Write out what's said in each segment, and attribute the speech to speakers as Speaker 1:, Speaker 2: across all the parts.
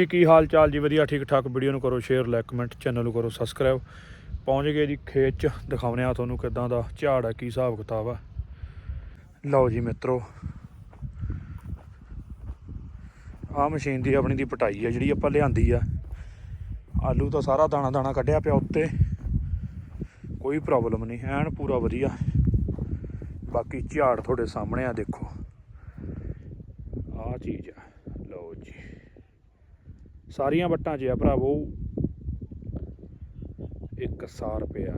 Speaker 1: ਜੀ, ਕੀ ਹਾਲ ਚਾਲ ਜੀ? ਵਧੀਆ, ਠੀਕ ਠਾਕ। ਵੀਡੀਓ ਨੂੰ ਕਰੋ ਸ਼ੇਅਰ ਲਾਈਕ ਕਮੈਂਟ ਚੈਨਲ ਨੂੰ ਕਰੋ ਸਬਸਕ੍ਰਾਈਬ ਪਹੁੰਚ ਗਏ ਜੀ ਖੇਤ ਚ। ਦਿਖਾਉਨੇ ਆ ਤੁਹਾਨੂੰ ਕਿਦਾਂ ਦਾ ਝਾੜ ਆ, ਕੀ ਹਿਸਾਬ ਕਿਤਾਬ ਆ। ਲਓ ਜੀ ਮਿੱਤਰੋ ਆ ਮਸ਼ੀਨ ਦੀ ਆਪਣੀ ਦੀ ਪਟਾਈ ਆ, ਜਿਹੜੀ ਆਪਾਂ ਲਿਆਂਦੀ ਆ। ਆਲੂ ਤਾਂ ਸਾਰਾ ਦਾਣਾ ਦਾਣਾ ਕੱਢਿਆ ਪਿਆ ਉੱਤੇ। ਕੋਈ ਪ੍ਰੋਬਲਮ ਨਹੀਂ, ਐਨ ਪੂਰਾ ਵਧੀਆ। ਬਾਕੀ ਝਾੜ ਤੁਹਾਡੇ ਸਾਹਮਣੇ ਆ, ਦੇਖੋ। ਆ ਚੀਜ਼ ਆ। ਸਾਰੀਆਂ ਵੱਟਾਂ 'ਚ ਆ ਭਰਾਵੋ। ਇੱਕ ਸੌ ਰੁਪਇਆ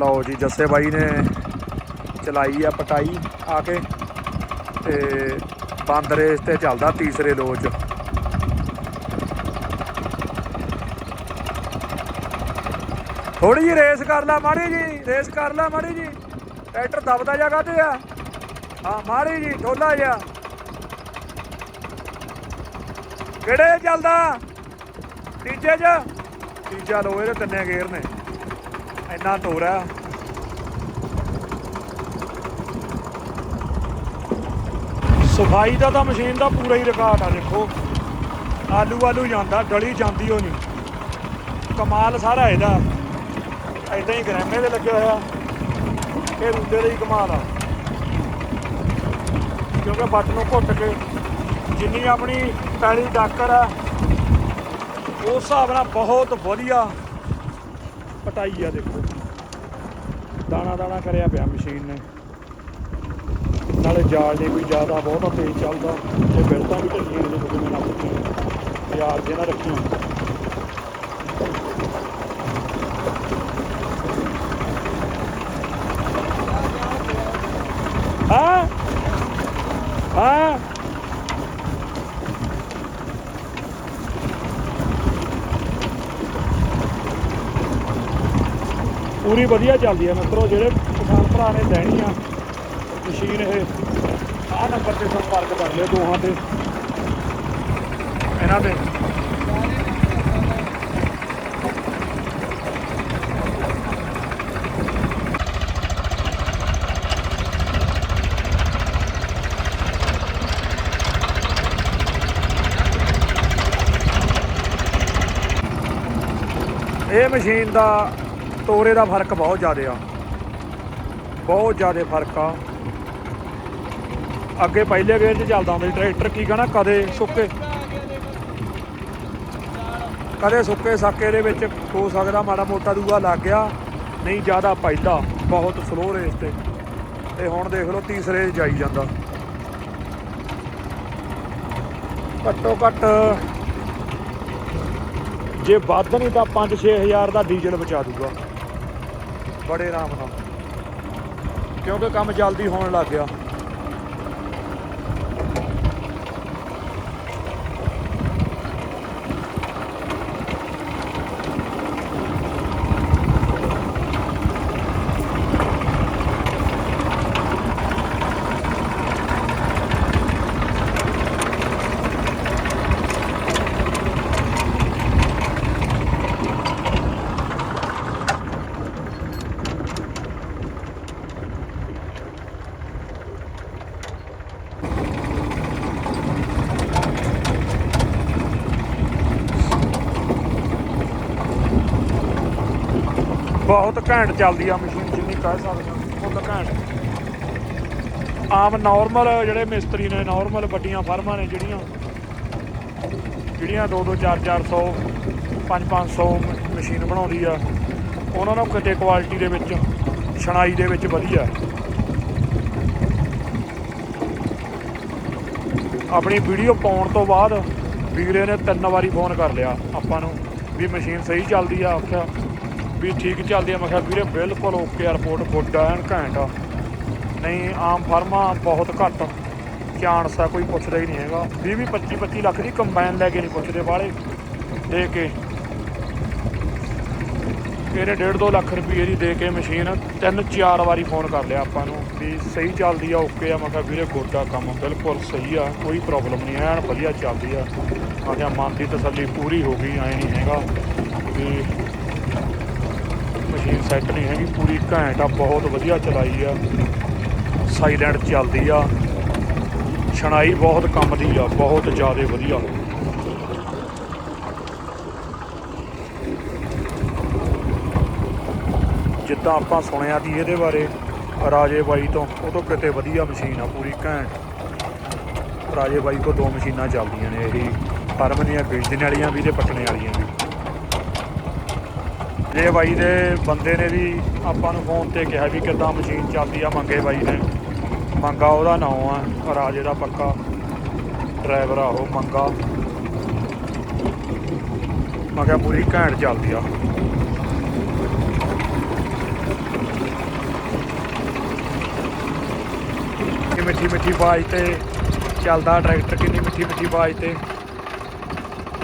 Speaker 1: ਲਓ ਜੀ, ਜੱਸੇ ਬਾਈ ਨੇ ਚਲਾਈ ਆ ਪਟਾਈ ਆ ਕੇ ਤੇ ਬੰਦ ਰੇਸ ਤੇ ਚੱਲਦਾ ਤੀਸਰੇ ਲੋਚ ਥੋੜੀ ਜੀ ਰੇਸ ਕਰ ਲੈ ਮਾੜੀ ਜੀ ਰੇਸ ਕਰ ਲੈ ਮਾੜੀ ਜੀ ਟਰੈਕਟਰ ਦਬਦਾ ਜਾ ਕਾਤੇ ਆ? ਹਾਂ, ਮਾੜੀ ਜੀ ਢੋਲਾ ਜਾ ਕਿਹੜੇ ਚੱਲਦਾ? ਤੀਜੇ 'ਚ? ਤੀਜਾ ਲੋ ਇਹਦੇ ਤਿੰਨੇ ਗੇਅਰ ਨੇ। ਇੰਨਾ ਤੋਰਾ ਸਫ਼ਾਈ ਦਾ ਤਾਂ ਮਸ਼ੀਨ ਦਾ ਪੂਰਾ ਹੀ ਰਿਕਾਰਡ ਆ, ਦੇਖੋ। ਆਲੂ ਆਲੂ ਜਾਂਦਾ, ਡਲੀ ਜਾਂਦੀ ਉਹ ਨਹੀਂ ਕਮਾਲ ਸਾਰਾ ਇਹਦਾ। ਐਦਾਂ ਹੀ ਗ੍ਰੈਮੇ ਦੇ ਲੱਗਿਆ ਹੋਇਆ। ਇਹ ਰੂਦੇ ਦਾ ਹੀ ਕਮਾਲ ਆ। ਕਿਉਂਕਿ ਬੱਟ ਨੂੰ ਘੁੱਟ ਕੇ ਜਿੰਨੀ ਆਪਣੀ ਪੈਲੀ ਡਾਕਰ ਆ, ਉਸ ਹਿਸਾਬ ਨਾਲ ਬਹੁਤ ਵਧੀਆ ਪਟਾਈ ਆ ਦੇਖੋ। ਦਾਣਾ ਦਾਣਾ ਕਰਿਆ ਪਿਆ ਮਸ਼ੀਨ ਨੇ। ਨਾਲੇ ਜਾਲ ਨਹੀਂ ਕੋਈ ਜ਼ਿਆਦਾ ਬਹੁਤਾ ਤੇਜ਼ ਚੱਲਦਾ, ਤੇ ਬਿਲਤਾਂ ਵੀ ਢੱਲੀਆਂ ਨੇ ਦੇਖੋ ਕਿਵੇਂ ਨੱਪਦੀਆਂ ਯਾਰ ਜੇ ਨਾ ਰੱਖੀਆਂ ਹਾਂ ਹਾਂ ਪੂਰੀ ਵਧੀਆ ਚੱਲਦੀ ਹੈ ਮਿੱਤਰੋ, ਜਿਹੜੇ ਕਿਸਾਨ ਭਰਾ ਨੇ ਲੈਣੀ ਆ ਮਸ਼ੀਨ ਇਹ, ਆਹ ਨੰਬਰ ਤੇ ਸੰਪਰਕ ਕਰ ਲਿਓ ਦੋਹਾਂ ਤੇ। ਇਹਨਾਂ ਤੇ। ਇਹ ਮਸ਼ੀਨ ਦਾ ਤੋਰੇ ਦਾ ਫ਼ਰਕ ਬਹੁਤ ਜ਼ਿਆਦਾ ਆ। ਬਹੁਤ ਜ਼ਿਆਦਾ ਫ਼ਰਕ ਆ। ਅੱਗੇ ਪਹਿਲੇ ਗੇਅਰ 'ਚ ਚੱਲਦਾ ਹੁੰਦਾ ਸੀ, ਟਰੈਕਟਰ ਕੀ ਕਹਣਾ, ਕਦੇ ਸੁੱਕੇ। ਕਦੇ ਸੁੱਕੇ ਸਾਕੇ ਦੇ ਵਿੱਚ ਹੋ ਸਕਦਾ ਮਾੜਾ ਮੋਟਾ ਦੂਆ ਲੱਗ ਗਿਆ, ਨਹੀਂ ਜ਼ਿਆਦਾ ਪਹਿਲਾ ਬਹੁਤ ਸਲੋ ਰੇਸ ਤੇ। ਤੇ ਹੁਣ ਦੇਖ ਲਓ ਤੀਸਰੇ ਜਾਈ ਜਾਂਦਾ। ਘੱਟੋ ਘੱਟ ਜੇ ਵੱਧ ਨਹੀਂ ਤਾਂ 5-6000 ਦਾ ਡੀਜ਼ਲ ਬਚਾ ਦੂਗਾ। ਬੜੇ ਆਰਾਮ ਨਾਲ। ਕਿਉਂਕਿ ਕੰਮ ਜਲਦੀ ਹੋਣ ਲੱਗ ਗਿਆ। ਬਹੁਤ ਘੈਂਟ ਚੱਲਦੀ ਆ ਮਸ਼ੀਨ ਜਿੰਨੀ ਕਹਿ ਸਕਦੇ ਹਾਂ ਫੁੱਲ ਘੈਂਟ। ਆਮ ਨਾਰਮਲ ਜਿਹੜੇ ਮਿਸਤਰੀ ਨੇ ਨਾਰਮਲ ਵੱਡੀਆਂ ਫਰਮਾਂ ਨੇ ਜਿਹੜੀਆਂ ਜਿਹੜੀਆਂ 2 2 4 400 5 500 ਮਸ਼ੀਨ ਬਣਾਉਂਦੀ ਆ, ਉਹਨਾਂ ਨੂੰ ਕਿਤੇ ਕੁਆਲਿਟੀ ਦੇ ਵਿੱਚ, ਛਣਾਈ ਦੇ ਵਿੱਚ ਵਧੀਆ। ਆਪਣੀ ਵੀਡੀਓ ਪਾਉਣ ਤੋਂ ਬਾਅਦ ਵੀਰੇ ਨੇ ਤਿੰਨ ਵਾਰੀ ਫੋਨ ਕਰ ਲਿਆ ਆਪਾਂ ਨੂੰ ਵੀ ਮਸ਼ੀਨ ਸਹੀ ਚੱਲਦੀ ਆ, ਆਖਿਆ ਵੀ ਠੀਕ ਚੱਲਦੀ ਆ। ਮੈਂ ਕਿਹਾ ਵੀਰੇ ਬਿਲਕੁਲ ਓਕੇ ਰਿਪੋਰਟ, ਗੁੱਡ ਐਨ ਘੈਂਟ ਆ। ਨਹੀਂ, ਆਮ ਫਰਮਾਂ ਬਹੁਤ ਘੱਟ ਚਾਂਸ ਆ, ਕੋਈ ਪੁੱਛਦਾ ਹੀ ਨਹੀਂ ਹੈਗਾ। 20 20 25 25 ਲੱਖ ਦੀ ਕੰਬਾਈਨ ਲੈ ਕੇ ਨਹੀਂ ਪੁੱਛਦੇ ਬਾਹਲੇ ਦੇ ਕੇ ਇਹਨੇ 1.5 2 ਲੱਖ ਰੁਪਏ ਦੀ ਦੇ ਕੇ ਮਸ਼ੀਨ ਤਿੰਨ ਚਾਰ ਵਾਰੀ ਫੋਨ ਕਰ ਲਿਆ ਆਪਾਂ ਨੂੰ ਵੀ ਸਹੀ ਚੱਲਦੀ ਆ, ਓਕੇ ਆ। ਮੈਂ ਕਿਹਾ ਵੀਰੇ ਗੋਡਾ ਕੰਮ ਬਿਲਕੁਲ ਸਹੀ ਆ, ਕੋਈ ਪ੍ਰੋਬਲਮ ਨਹੀਂ, ਐਨ ਵਧੀਆ ਚੱਲਦੀ ਆ। ਮੈਂ ਕਿਹਾ ਮਨ ਦੀ ਤਸੱਲੀ ਪੂਰੀ ਹੋ ਗਈ, ਐ ਨਹੀਂ ਹੈਗਾ ਵੀ ਮਸ਼ੀਨ ਸੈੱਟ ਨਹੀਂ ਹੈਗੀ, ਪੂਰੀ ਘੈਂਟ ਆ, ਬਹੁਤ ਵਧੀਆ ਚਲਾਈ ਆ। ਸਾਈਲੈਂਟ ਚੱਲਦੀ ਆ। ਛਣਾਈ ਬਹੁਤ ਕੰਮ ਦੀ ਆ, ਬਹੁਤ ਜ਼ਿਆਦਾ ਵਧੀਆ। ਜਿੱਦਾਂ ਆਪਾਂ ਸੁਣਿਆ ਸੀ ਇਹਦੇ ਬਾਰੇ, ਰਾਜੇ ਬਾਈ ਤੋਂ, ਉਹ ਤੋਂ ਕਿਤੇ ਵਧੀਆ ਮਸ਼ੀਨ ਆ, ਪੂਰੀ ਘੈਂਟ। ਰਾਜੇ ਬਾਈ ਕੋਲ ਦੋ ਮਸ਼ੀਨਾਂ ਚੱਲਦੀਆਂ ਨੇ, ਇਹੀ ਫਰਮ ਦੀਆਂ ਵੇਚਣ ਵਾਲੀਆਂ ਵੀ ਤੇ ਪੱਟਣੇ ਵਾਲੀਆਂ ਵੀ। ਜੇ ਬਾਈ ਦੇ ਬੰਦੇ ਨੇ ਵੀ ਆਪਾਂ ਨੂੰ ਫੋਨ ਤੇ ਕਿਹਾ ਵੀ ਕਿੱਦਾਂ ਮਸ਼ੀਨ ਚੱਲਦੀ ਆ ਮੰਗੇ ਬਾਈ ਨੇ। ਮੰਗਾ ਉਹਦਾ ਨਾਮ ਆ, ਰਾਜੇ ਦਾ ਪੱਕਾ ਡਰਾਈਵਰ ਆ ਉਹ, ਮੰਗਾ। ਮੈਂ ਕਿਹਾ ਪੂਰੀ ਘੈਂਟ ਚੱਲਦੀ ਆ। ਕਿ ਮਿੱਠੀ ਮਿੱਠੀ ਆਵਾਜ਼ ਤੇ ਚੱਲਦਾ ਟਰੈਕਟਰ ਕਿੰਨੀ ਮਿੱਠੀ ਮਿੱਠੀ ਆਵਾਜ਼ ਤੇ।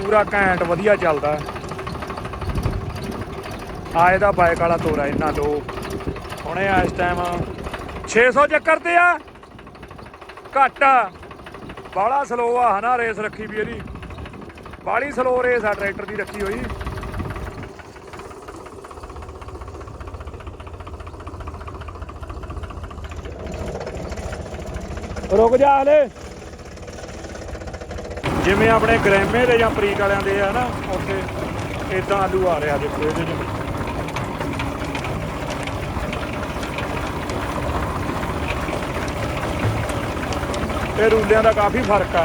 Speaker 1: ਪੂਰਾ ਘੈਂਟ ਵਧੀਆ ਚੱਲਦਾ। ਆ ਇਹਦਾ ਬਾਈਕ ਵਾਲਾ ਤੋਰਾ ਇਹਨਾਂ ਦੋ। ਹੁਣੇ ਆ ਇਸ ਟਾਈਮ 600 ਚੱਕਰ ਤੇ ਆ। ਘੱਟ ਬਾਲਾ ਸਲੋ ਆ, ਹਨਾ ਰੇਸ ਰੱਖੀ ਵੀ ਇਹਦੀ। ਬਾਲੀ ਸਲੋ ਰੇਸ ਆ ਟਰੈਕਟਰ ਦੀ ਰੱਖੀ ਹੋਈ। ਰੁਕ ਜਾ ਹਲੇ। ਜਿਵੇਂ ਆਪਣੇ ਗ੍ਰੈਮੇ ਦੇ ਜਾਂ ਪ੍ਰੀਕ ਵਾਲਿਆਂ ਦੇ ਆ ਨਾ, ਉੱਥੇ ਇਦਾਂ ਆਲੂ ਆ ਰਿਹਾ ਦੇਖੋ ਇਹਦੇ ਚ। ਇਹ ਰੂਲਿਆਂ ਦਾ ਕਾਫੀ ਫ਼ਰਕ ਆ।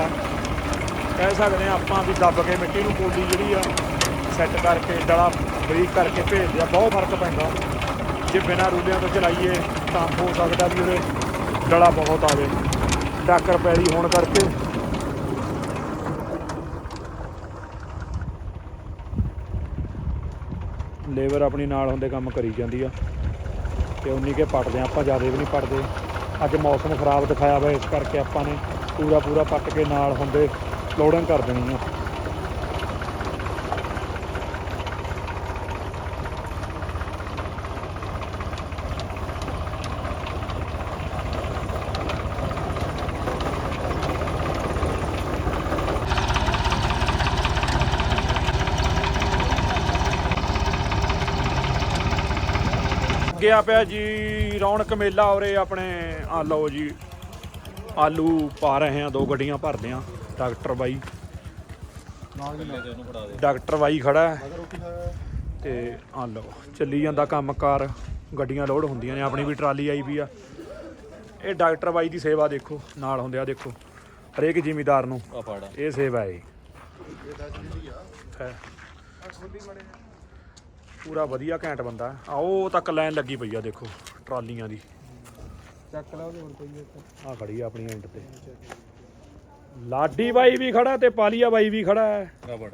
Speaker 1: ਕਹਿ ਸਕਦੇ ਆ ਆਪਾਂ ਵੀ ਦੱਬ ਕੇ ਮਿੱਟੀ ਨੂੰ ਪੋਲੀ ਜਿਹੜੀ ਆ ਸੈੱਟ ਕਰਕੇ, ਡਲਾ ਬਰੀਕ ਕਰਕੇ ਭੇਜਦੇ ਆ ਬਹੁਤ ਫ਼ਰਕ ਪੈਂਦਾ। ਜੇ ਬਿਨਾਂ ਰੂਲਿਆਂ ਤੋਂ ਚਲਾਈਏ ਤਾਂ ਹੋ ਸਕਦਾ ਵੀ ਉਹਦੇ ਡਲਾ ਬਹੁਤ ਆਵੇ। ਟੱਕਰ ਪੈਲੀ ਹੋਣ ਕਰਕੇ। ਲੇਬਰ ਆਪਣੀ ਨਾਲ ਹੁੰਦੇ ਕੰਮ ਕਰੀ ਜਾਂਦੀ ਆ। ਤੇ ਉਨੀ ਕੇ ਪੱਟਦੇ ਆ, ਆਪਾਂ ਜ਼ਿਆਦਾ ਵੀ ਨਹੀਂ ਪੱਟਦੇ। ਅੱਜ ਮੌਸਮ ਖਰਾਬ ਦਿਖਾਇਆ ਵਾ ਇਸ ਕਰਕੇ ਆਪਾਂ ਨੇ ਪੂਰਾ ਪੂਰਾ ਪੱਟ ਕੇ ਨਾਲ ਹੁੰਦੇ ਲੋਡਿੰਗ ਕਰ ਦੇਣੀ ਆ ਗਿਆ ਪਿਆ ਜੀ ਰੌਣਕ ਮੇਲਾ ਉਰੇ ਆਪਣੇ ਆ ਲਓ ਜੀ ਆਲੂ ਪਾ ਰਹੇ ਆ ਦੋ ਗੱਡੀਆਂ ਭਰਦੇ ਆ ਡਾਕਟਰ ਬਾਈ। ਡਾਕਟਰ ਬਾਈ ਖੜਾ ਹੈ। ਤੇ ਆ ਲਓ ਚੱਲੀ ਜਾਂਦਾ ਕੰਮਕਾਰ ਗੱਡੀਆਂ ਲੋਡ ਹੁੰਦੀਆਂ ਨੇ ਆਪਣੀ ਵੀ ਟਰਾਲੀ ਆਈ ਵੀ ਆ। ਇਹ ਡਾਕਟਰ ਬਾਈ ਦੀ ਸੇਵਾ ਦੇਖੋ ਨਾਲ ਹੁੰਦੇ ਆ ਦੇਖੋ ਹਰੇਕ ਜ਼ਿਮੀਦਾਰ ਨੂੰ ਇਹ ਸੇਵਾ ਹੈ। ਹੈ। ਪੂਰਾ ਵਧੀਆ ਘੈਂਟ ਬੰਦਾ। ਹੈ। ਆ ਉਹ ਤੱਕ ਲਾਈਨ ਲੱਗੀ ਪਈ ਆ ਦੇਖੋ ਟਰਾਲੀਆਂ ਦੀ।
Speaker 2: ਚੱਕ ਲਾ ਉਹਦੇ ਹੁਣ ਪਈ
Speaker 1: ਆ ਖੜੀ ਆ ਆਪਣੀ ਐਂਡ ਤੇ। ਲਾਡੀ ਬਾਈ ਵੀ ਖੜਾ ਤੇ ਪਾਲੀਆ ਬਾਈ ਵੀ ਖੜਾ ਹੈ।
Speaker 2: ਫੜ